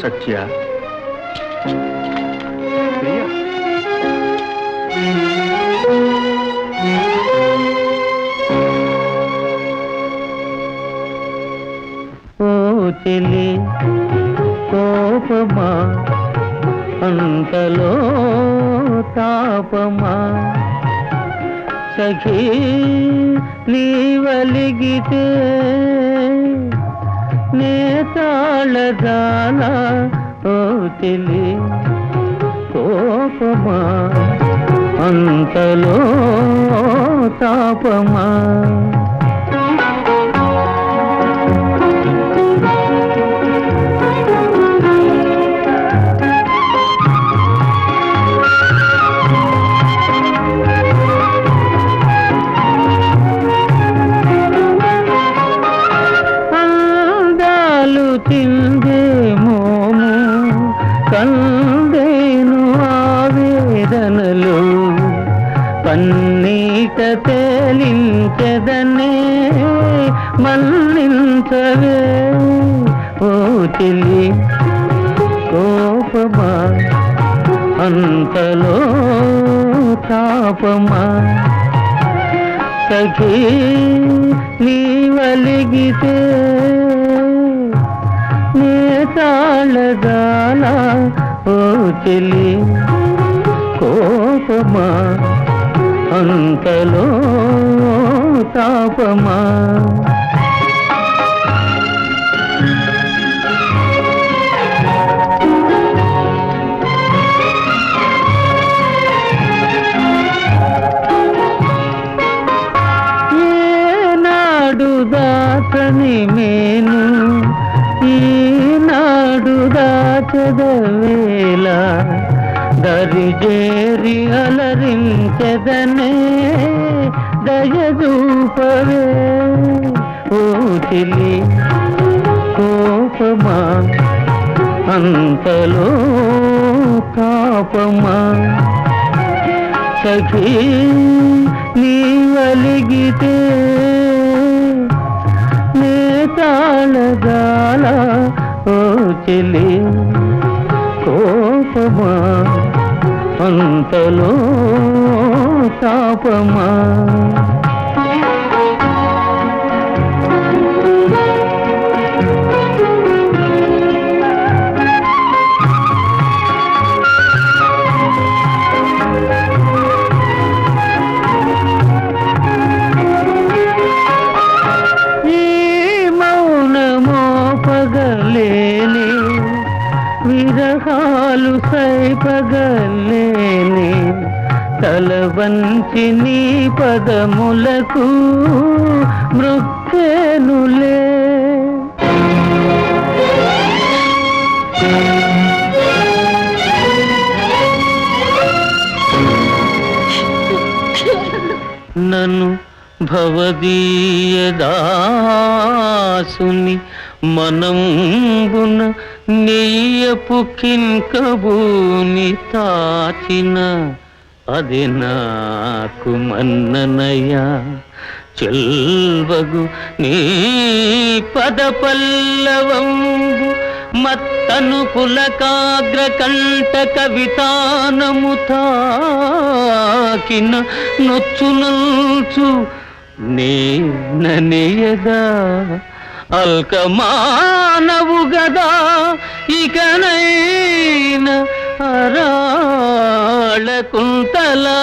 సత్య. ఓ చెలి కోపమా అంతలో తాపమా? సఖీ నీవలిగితే నే తాళదానా ఓ చెలి కోపమా? అంతలో తాపమా? కందేను ఆవేదనలు పన్నీట తేలించదనే మన్నించవే. ఓ చెల్లి కోపమా? అంతలో తాపమా? సఖీ నీ వలిగితే తాళదాన ఓ చెలి కోపమా? అంతలో తాపమా? ఏనాడు మే దాచదవేళ దరిజేరి అలరించదనే దయదూపవే. ఓ చెలి కోపమా అంతలో తాపమా సఖీ నీవలిగితే నే తాళగాల ఓ చెలి అంతలో శాపమా? ఈ మౌనమో పగలేని విరహాలు సైపగలేని తలవంచి నీ పదములకు మృక్కేనులే నన్ను భవదీయదాసుని మనంబున నెయ్యపు కింకబూని తాచిన అది నాకు మన్ననయ్యా. చెల్వగు నీ పద పల్లవంబు మత్తను పులకాగ్ర కంట కవితానము తాకిన నొచ్చు నొచ్చు నేననియదా అల్కమానవు గదా ఇకనై కుంతలా